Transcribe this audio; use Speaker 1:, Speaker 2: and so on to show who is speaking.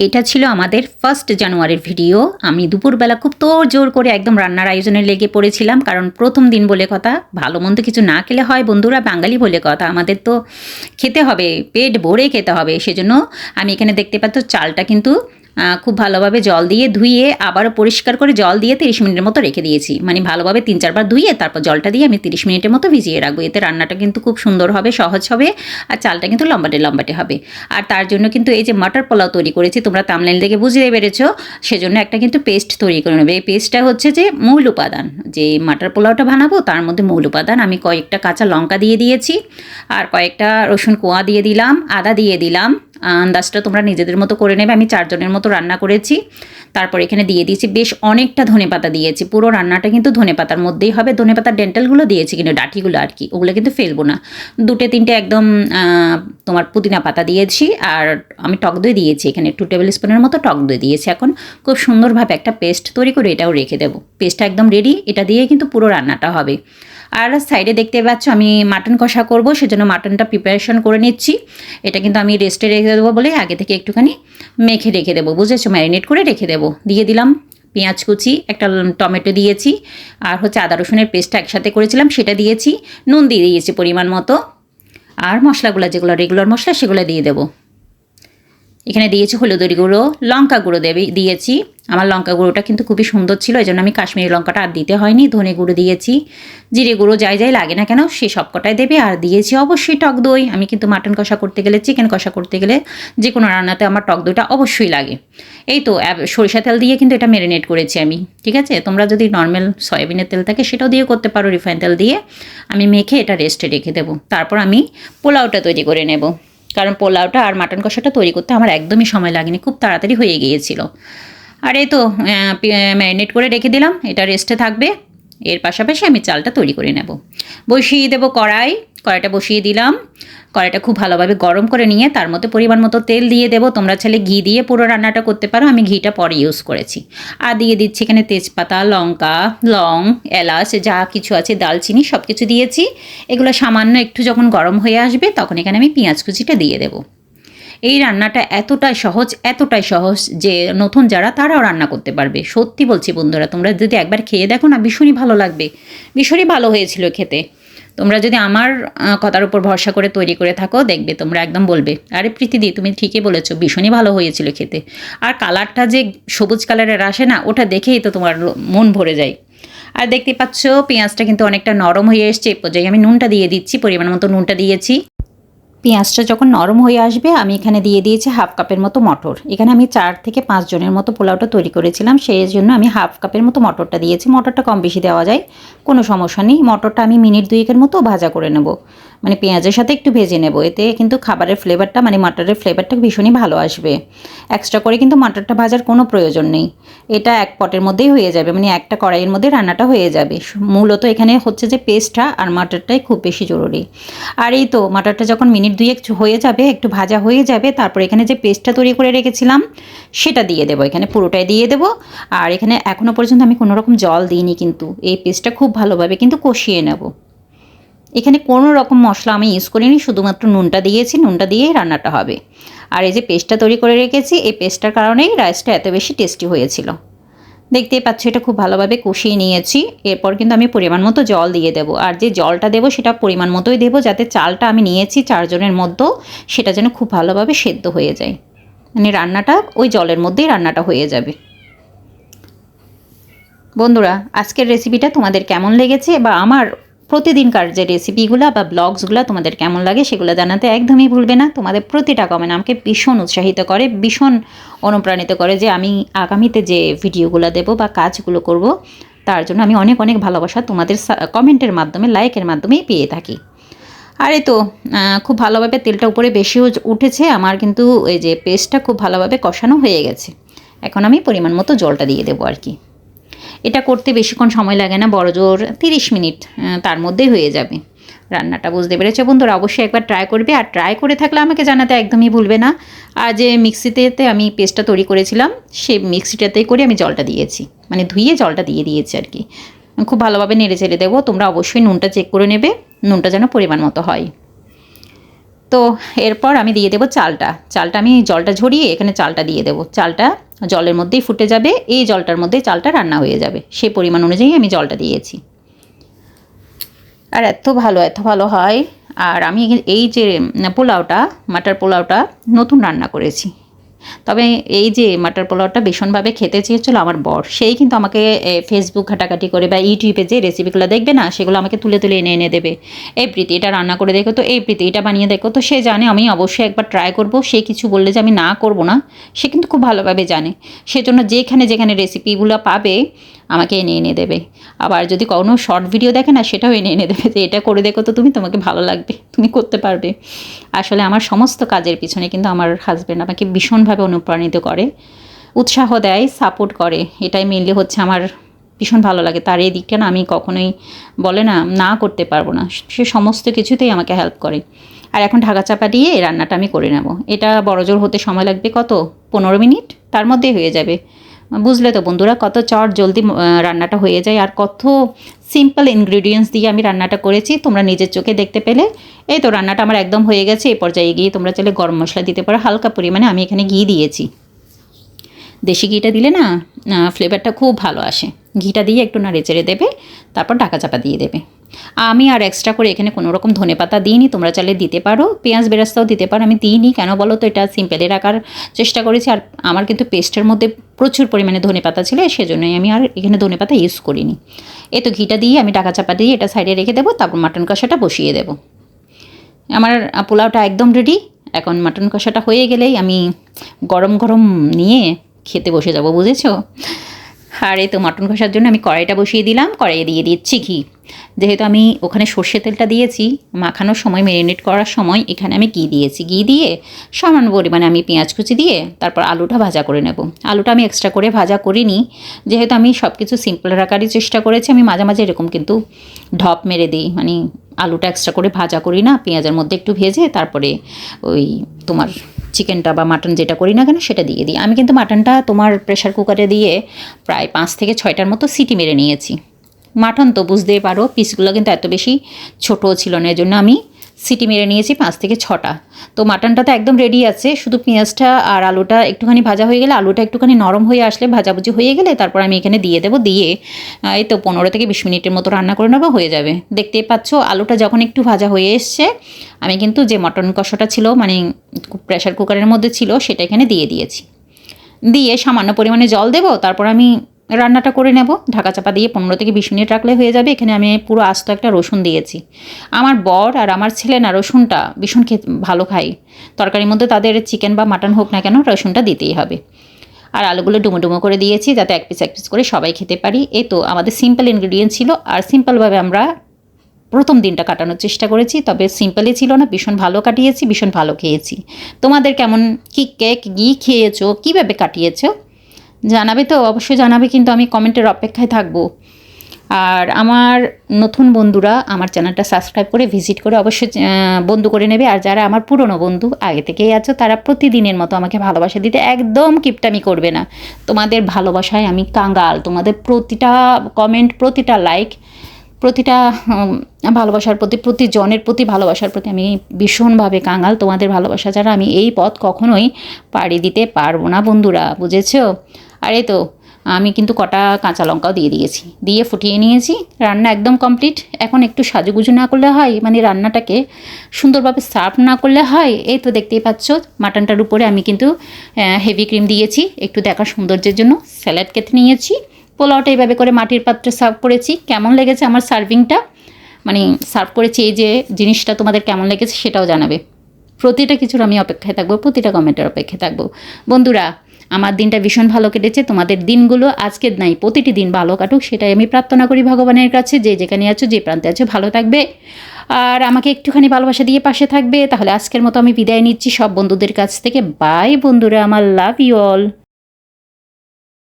Speaker 1: এটা ছিল আমাদের ফার্স্ট জানুয়ারির ভিডিও আমি দুপুরবেলা খুব তোর জোর করে একদম রান্নার আয়োজনে লেগে পড়েছিলাম, কারণ প্রথম দিন বলে কথা, ভালো মন্দ কিছু না খেলে হয় বন্ধুরা, বাঙালি বলে কথা। আমাদের তো খেতে হবে, পেট ভরে খেতে হবে, সেজন্য আমি এখানে দেখতে পাচ্ছ, চালটা কিন্তু খুব ভালোভাবে জল দিয়ে ধুয়ে আবারও পরিষ্কার করে জল দিয়ে তিরিশ মিনিটের মতো রেখে দিয়েছি। মানে ভালোভাবে তিন চারবার ধুয়ে তারপর জলটা দিয়ে আমি তিরিশ মিনিটের মতো ভিজিয়ে রাখব। এতে রান্নাটা কিন্তু খুব সুন্দর হবে, সহজ হবে আর চালটা কিন্তু লম্বাটে লম্বাটে হবে। আর তার জন্য কিন্তু এই যে মাটার পোলাও তৈরি করেছি, তোমরা তামলাইল থেকে বুঝতে পেরেছ, সেজন্য একটা কিন্তু পেস্ট তৈরি করে নেবে। এই পেস্টটা হচ্ছে যে মূল উপাদান। যে মাটার পোলাওটা বানাবো, তার মধ্যে মূল উপাদান আমি কয়েকটা কাঁচা লঙ্কা দিয়ে দিয়েছি, আর কয়েকটা রসুন কোয়া দিয়ে দিলাম, আদা দিয়ে দিলাম আন্দাজটা তোমরা নিজেদের মতো করে নেবে। আমি চারজনের মতো রান্না করেছি। তারপর এখানে দিয়ে দিয়েছি। বেশ অনেকটা ধনে পাতা দিয়েছি। পুরো রান্নাটা কিন্তু ধনে পাতার মধ্যেই হবে। ধনে পাতার ডেন্টালগুলো দিয়েছি কিন্তু ডাঁটিগুলো আর কি। ওগুলো কিন্তু ফেলব না। দুটো তিনটে একদম তোমার পুদিনা পাতা দিয়েছি আর আমি টক দই দিয়েছি। এখানে টু টেবিল স্পুনের মতো টক দই দিয়েছি এখন। খুব সুন্দরভাবে একটা পেস্ট তৈরি করে এটাও রেখে দেবো। পেস্টটা একদম রেডি এটা দিয়ে কিন্তু পুরো রান্নাটা হবে। আর সাইডে দেখতে পাচ্ছ আমি মাটন কষা করব, সেজন্য মাটনটা প্রিপারেশন করে নিচ্ছি। এটা কিন্তু আমি রেস্টে রেখে দেবো বলে আগে থেকে একটুখানি মেখে রেখে দেবো, বুঝেছ? ম্যারিনেট করে রেখে দেবো। দিয়ে দিলাম পেঁয়াজ কুচি, একটা টমেটো দিয়েছি, আর হচ্ছে আদা রসুনের পেস্টটা একসাথে করেছিলাম, সেটা দিয়েছি, নুন দিয়ে দিয়েছি পরিমাণ মতো। আর মশলাগুলো যেগুলো রেগুলার মশলা, সেগুলো দিয়ে দেবো। এখানে দিয়েছি হলুদরি গুঁড়ো, লঙ্কা গুঁড়ো দেবে, দিয়েছি। আমার লঙ্কা গুঁড়োটা কিন্তু খুবই সুন্দর ছিল এই জন্য আমি কাশ্মীরি লঙ্কাটা আর দিতে হয়নি, ধনে গুঁড়ো দিয়েছি। জিরে গুঁড়ো যাই যাই লাগে না কেন, সে সব কটাই দেবে, আর দিয়েছি অবশ্যই টক দই। আমি কিন্তু মাটন কষা করতে গেলে, চিকেন কষা করতে গেলে যে কোনো রান্নাতে আমার টক দইটা অবশ্যই লাগে। এই তো সরিষা তেল দিয়ে কিন্তু এটা ম্যারিনেট করেছি আমি, ঠিক আছে? তোমরা যদি নর্মাল সয়াবিনের তেল থাকে, সেটাও দিয়ে করতে পারো, রিফাইন তেল দিয়ে। আমি মেখে এটা রেস্টে রেখে দেবো। তারপর আমি পোলাওটা তৈরি করে নেব। কারণ পোলাওটা আর মাটন কষাটা তৈরি করতে আমার একদমই সময় লাগেনি, খুব তাড়াতাড়ি হয়ে গিয়েছিল। আর এই তো ম্যারিনেট করে রেখে দিলাম, এটা রেস্টে থাকবে। এর পাশাপাশি আমি চালটা তৈরি করে নেব। বসিয়ে দেবো কড়াই, কড়াইটা বসিয়ে দিলাম। কড়াইটা খুব ভালোভাবে গরম করে নিয়ে তার মধ্যে পরিমাণ মতো তেল দিয়ে দেবো। তোমরা চাইলে ঘি দিয়ে পুরো রান্নাটা করতে পারো। আমি ঘিটা পরে ইউজ করেছি। আর দিয়ে দিচ্ছি এখানে তেজপাতা, লঙ্কা, লং, এলাচ, যা কিছু আছে দালচিনি সব কিছু দিয়েছি। এগুলো সামান্য একটু যখন গরম হয়ে আসবে তখন এখানে আমি পেঁয়াজ কুচিটা দিয়ে দেবো। এই রান্নাটা এতটাই সহজ এতটাই সহজ যে নতুন যারা তারাও রান্না করতে পারবে। সত্যি বলছি বন্ধুরা, তোমরা যদি একবার খেয়ে দেখো না, ভীষণই ভালো লাগবে। ভীষণই ভালো হয়েছিল খেতে। তোমরা যদি আমার কথার উপর ভরসা করে তৈরি করে থাকো, দেখবে তোমরা একদম বলবে, আরে প্রীতিদি তুমি ঠিকই বলেছ, ভীষণই ভালো হয়েছিল খেতে। আর কালারটা যে সবুজ কালারের আসে না, ওটা দেখেই তো তোমার মন ভরে যায়। আর দেখতে পাচ্ছ, পেঁয়াজটা কিন্তু অনেকটা নরম হয়ে এসছে পর্যায়ে আমি নুনটা দিয়ে দিচ্ছি, পরিমাণ মতো নুনটা দিয়েছি। পেঁয়াজটা যখন নরম হয়ে আসবে, আমি এখানে দিয়ে দিয়েছি হাফ কাপের মতো মটর। এখানে আমি চার থেকে পাঁচ জনের মতো পোলাওটা তৈরি করেছিলাম, সেই জন্য আমি হাফ কাপের মতো মটরটা দিয়েছি। মটরটা কম বেশি দেওয়া যায়, কোনো সমস্যা নেই। মটরটা আমি মিনিট দুয়েকের মতো ভাজা করে নেব। মানে পেঁয়াজের সাথে একটু ভেজে নেব। এতে কিন্তু খাবারের ফ্লেভারটা মানে মটরের ফ্লেভারটা ভীষণই ভালো আসবে। এক্সট্রা করে কিন্তু মটরটা ভাজার কোনো প্রয়োজন নেই। এটা এক পটের মধ্যেই হয়ে যাবে মানে একটা কড়াইয়ের মধ্যে রান্নাটা হয়ে যাবে। মূলত এখানে হচ্ছে যে পেস্টটা আর মটরটাই খুব বেশি জরুরি। আর এই তো মটরটা যখন মিনিট দুয়েক হয়ে যাবে, একটু ভাজা হয়ে যাবে, তারপর এখানে যে পেস্টটা তৈরি করে রেখেছিলাম, সেটা দিয়ে দেবো। এখানে পুরোটাই দিয়ে দেবো। আর এখানে এখনও পর্যন্ত আমি কোনো রকম জল দিইনি কিন্তু। এই পেস্টটা খুব ভালোভাবে কিন্তু কষিয়ে নেব। এখানে কোনো রকম মশলা আমি ইউজ করিনি, শুধুমাত্র নুনটা দিয়েছি, নুনটা দিয়েই রান্নাটা হবে। আর এই যে পেস্টটা তৈরি করে রেখেছি, এই পেস্টটার কারণেই রাইসটা এত বেশি টেস্টি হয়েছিল। দেখতেই পাচ্ছ এটা খুব ভালোভাবে কষিয়ে নিয়েছি, এরপর কিন্তু আমি পরিমাণ মতো জল দিয়ে দেবো। আর যে জলটা দেবো সেটা পরিমাণ মতোই দেবো, যাতে চালটা আমি নিয়েছি চারজনের মধ্যেও, সেটা যেন খুব ভালোভাবে সেদ্ধ হয়ে যায়। মানে রান্নাটা ওই জলের মধ্যেই রান্নাটা হয়ে যাবে। বন্ধুরা, আজকের রেসিপিটা তোমাদের কেমন লেগেছে বা আমার প্রতিদিনকার যে রেসিপিগুলো বা ব্লগসগুলো তোমাদের কেমন লাগে সেগুলো জানাতে একদমই ভুলবে না। তোমাদের প্রতিটা কমেন্ট আমাকে ভীষণ উৎসাহিত করে, ভীষণ অনুপ্রাণিত করে যে আমি আগামীতে যে ভিডিওগুলো দেব বা কাজগুলো করব, তার জন্য আমি অনেক অনেক ভালোবাসা তোমাদের কমেন্টের মাধ্যমে লাইকের মাধ্যমেই পেয়ে থাকি। আরে তো খুব ভালোভাবে তেলটা উপরে বেশিও উঠেছে, আমার কিন্তু এই যে পেস্টটা খুব ভালোভাবে কষানো হয়ে গেছে। এখন আমি পরিমাণ মতো জলটা দিয়ে দেবো আর কি। এটা করতে বেশিক্ষণ সময় লাগে না, বড় জোর তিরিশ মিনিট তার মধ্যেই হয়ে যাবে। রান্নাটা বুঝতে পেরেছ বন্ধুরা, অবশ্যই একবার ট্রাই করবে আর ট্রাই করে থাকলে আমাকে জানাতে একদমই ভুলবে না। আর যে মিক্সিতে আমি পেস্টটা তৈরি করেছিলাম, সেই মিক্সিটাতেই করে আমি জলটা দিয়েছি মানে ধুয়ে জলটা দিয়ে দিয়েছি আর কি। খুব ভালোভাবে নেড়ে চেড়ে দেবো, তোমরা অবশ্যই নুনটা চেক করে নেবে, নুনটা যেন পরিমাণ মতো হয়। তো এরপর আমি দিয়ে দেবো চালটা। চালটা আমি জলটা ঝরিয়ে এখানে চালটা দিয়ে দেবো। চালটা জলের মধ্যেই ফুটে যাবে, এই জলটার মধ্যে চালটা রান্না হয়ে যাবে। সেই পরিমাণ অনুযায়ী আমি জলটা দিয়েছি। আর এত ভালো এত ভালো হয়। আর আমি এই যে পোলাওটা, মাটার পোলাওটা নতুন রান্না করেছি। তবে এই যে মাটার পোলাওটা ভীষণভাবে খেতে চেয়েছিল আমার বর, সেই কিন্তু আমাকে ফেসবুক ঘাটাঘাটি করে বা ইউটিউবে যে রেসিপিগুলো দেখবে না, সেগুলো আমাকে তুলে তুলে এনে এনে দেবে। এই প্রীতি, এটা রান্না করে দেখো তো, এই প্রীতি, এটা বানিয়ে দেখো তো, সে জানে আমি অবশ্যই একবার ট্রাই করব, সে কিছু বললে যে আমি না করব না, সে কিন্তু খুব ভালোভাবে জানে। সেজন্য যেখানে যেখানে রেসিপিগুলো পাবে আমাকে এনে এনে দেবে। আবার যদি কোনো শর্ট ভিডিও দেখে না, সেটাও এনে এনে দেবে যে, এটা করে দেখো তো তুমি, তোমাকে ভালো লাগবে, তুমি করতে পারবে। আসলে আমার সমস্ত কাজের পিছনে কিন্তু আমার হাজব্যান্ড আমাকে ভীষণভাবে অনুপ্রাণিত করে, উৎসাহ দেয় সাপোর্ট করে। এটাই মেনলি হচ্ছে আমার ভীষণ ভালো লাগে। তার এই দিকটা না আমি কখনোই বলে না না করতে পারব না। সে সমস্ত কিছুতেই আমাকে হেল্প করে। আর এখন ঢাকা চাপা দিয়ে রান্নাটা আমি করে নেব। এটা বড়জোর হতে সময় লাগবে কত? পনেরো মিনিট? তার মধ্যেই হয়ে যাবে। বুঝলে তো বন্ধুরা, কত চট জলদি রান্নাটা হয়ে যায় আর কত সিম্পল ইনগ্রিডিয়েন্টস দিয়ে আমি রান্নাটা করেছি। তোমরা নিজের চোখে দেখতে পেলে। এই তো রান্নাটা আমার একদম হয়ে গেছে। এই পর্যায়ে গিয়ে তোমরা চাইলে গরম মশলা দিতে পারো। হালকা পরিমাণে আমি এখানে ঘি দিয়েছি। দেশি ঘিটা দিলে না ফ্লেভারটা খুব ভালো আসে। ঘিটা দিয়ে একটু নাড়ে চেড়ে দেবে, তারপর ঢাকা চাপা দিয়ে দেবে। আমি আর এক্সট্রা করে এখানে কোনো রকম ধনে পাতা দিইনি, তোমরা চাইলে দিতে পারো। পেঁয়াজ বেরাস্তাও দিতে পারো, আমি দিইনি। কেন বলো তো, এটা সিম্পলে রাখার চেষ্টা করেছি। আর আমার কিন্তু পেস্টের মধ্যে প্রচুর পরিমাণে ধনে পাতা ছিল, সেজন্যই আমি আর এখানে ধনে পাতা ইউজ করিনি। এ তো ঘিটা দিয়ে আমি ঢাকা চাপা দিয়ে এটা সাইডে রেখে দেবো, তারপর মাটন কষাটা বসিয়ে দেবো। আমার পোলাওটা একদম রেডি এখন মাটন কষাটা হয়ে গেলেই আমি গরম গরম নিয়ে খেতে বসে যাব, বুঝেছ? আর এই তো মাটন কষার জন্য আমি কড়াইটা বসিয়ে দিলাম, কড়াইয়ে দিয়ে দিচ্ছি ঘি। যেহেতু আমি ওখানে সর্ষে তেলটা দিয়েছি, মাখানোর সময় মেরিনেট করার সময় এখানে আমি ঘি দিয়েছি। ঘি দিয়ে সামান্য পরিমাণে আমি পেঁয়াজ কুচি দিয়ে তারপর আলুটা ভাজা করে নেব। আলুটা আমি এক্সট্রা করে ভাজা করিনি, যেহেতু আমি সব কিছু সিম্পল রাখারই চেষ্টা করেছি, আমি মাঝে মাঝে এরকম কিন্তু ঢপ মেরে দিই। মানে আলুটা এক্সট্রা করে ভাজা করি না, পেঁয়াজের মধ্যে একটু ভেজে তারপরে ওই তোমার চিকেনটা বা মাটন যেটা করি না কেন সেটা দিয়ে দিই। আমি কিন্তু মাটনটা তোমার প্রেশার কুকারে দিয়ে প্রায় পাঁচ থেকে ছয়টার মতো সিটি মেরে নিয়েছি। মাটন তো বুঝতেই পারো, পিসগুলো কিন্তু এত বেশি ছোটো ছিল না, এজন্য আমি সিটি মেরে নিয়েছি পাঁচ থেকে ছটা। তো মাটনটা তো একদম রেডি আছে, শুধু পেঁয়াজটা আর আলুটা একটুখানি ভাজা হয়ে গেলে আলুটা একটুখানি নরম হয়ে আসলে ভাজাভুজি হয়ে গেলে তারপর আমি এখানে দিয়ে দেবো, দিয়ে এই তো পনেরো থেকে বিশ মিনিটের মতো রান্না করে নেব, হয়ে যাবে। দেখতেই পাচ্ছ আলুটা যখন একটু ভাজা হয়ে এসছে, আমি কিন্তু যে মটন কষাটা ছিল মানে প্রেশার কুকারের মধ্যে ছিল, সেটা এখানে দিয়ে দিয়েছি। দিয়ে সামান্য পরিমাণে জল দেবো, তারপর আমি রান্নাটা করে নেব। ঢাকা চাপা দিয়ে পনেরো থেকে বিশ মিনিট রাখলে হয়ে যাবে। এখানে আমি পুরো আস্ত একটা রসুন দিয়েছি। আমার বর আর আমার ছেলে না, রসুনটা ভীষণ খেতে, ভালো খাই তরকারির মধ্যে তাদের চিকেন বা মাটন হোক না কেন, রসুনটা দিতেই হবে। আর আলুগুলো ডুমো ডুমো করে দিয়েছি যাতে এক পিস এক পিস করে সবাই খেতে পারি। এই তো আমাদের সিম্পল ইনগ্রিডিয়েন্ট ছিল। আর সিম্পলভাবে আমরা প্রথম দিনটা কাটানোর চেষ্টা করেছি। তবে সিম্পলই ছিল না, ভীষণ ভালো কাটিয়েছি, ভীষণ ভালো খেয়েছি। তোমাদের কেমন, কি কেক গি খেয়েছো, কীভাবে কাটিয়েছো? জানাবে তো? অবশ্যই জানাবে, কিন্তু আমি কমেন্টের অপেক্ষায় থাকব। আর আমার নতুন বন্ধুরা আমার চ্যানেলটা সাবস্ক্রাইব করে, ভিজিট করে অবশ্যই বন্ধু করে নেবে। আর যারা আমার পুরনো বন্ধু, আগে থেকেই আছো, তারা প্রতিদিনের মতো আমাকে ভালোবাসা দিতে একদম কিপটামি করবে না। তোমাদের ভালোবাসায় আমি কাঙ্গাল। তোমাদের প্রতিটা কমেন্ট, প্রতিটা লাইক, প্রতিটা ভালোবাসার প্রতি প্রতিজনের প্রতি ভালোবাসার প্রতি আমি ভীষণভাবে কাঙাল তোমাদের ভালোবাসা ছাড়া আমি এই পথ কখনোই পাড়ি দিতে পারব না, বন্ধুরা। বুঝেছ? আর এই তো, আমি কিন্তু কটা কাঁচা লঙ্কাও দিয়ে দিয়েছি। দিয়ে ফুটিয়ে নিয়েছি, রান্না একদম কমপ্লিট এখন একটু সাজুগুজু না করলে হয় মানে রান্নাটাকে সুন্দরভাবে সার্ভ না করলে হয়, এই তো দেখতেই পাচ্ছ, মাটনটার উপরে আমি কিন্তু হেভি ক্রিম দিয়েছি। একটু দেখার সৌন্দর্যের জন্য স্যালাড কেটে নিয়েছি। পোলাওটা এইভাবে করে মাটির পাত্রে সার্ভ করেছি। কেমন লেগেছে আমার সার্ভিংটা মানে সার্ভ করেছি, এই যে জিনিসটা তোমাদের কেমন লেগেছে সেটাও জানাবে। প্রতিটা কিছুর আমি অপেক্ষায় থাকব, প্রতিটা কমেন্টের অপেক্ষায় থাকব। বন্ধুরা আমার দিনটা ভীষণ ভালো কেটেছে, তোমাদের দিনগুলো আজকের নাই, প্রতিটি দিন ভালো কাটুক, সেটাই আমি প্রার্থনা করি ভগবানের কাছে, যে যেখানে আছো, যে প্রান্তে আছো, ভালো থাকবে। আর আমাকে একটুখানি ভালোবাসা দিয়ে পাশে থাকবে, তাহলে আজকের মতো আমি বিদায় নিচ্ছি, সব বন্ধুদের কাছ থেকে। বাই বন্ধুরা, আমার লাভ ইউ অল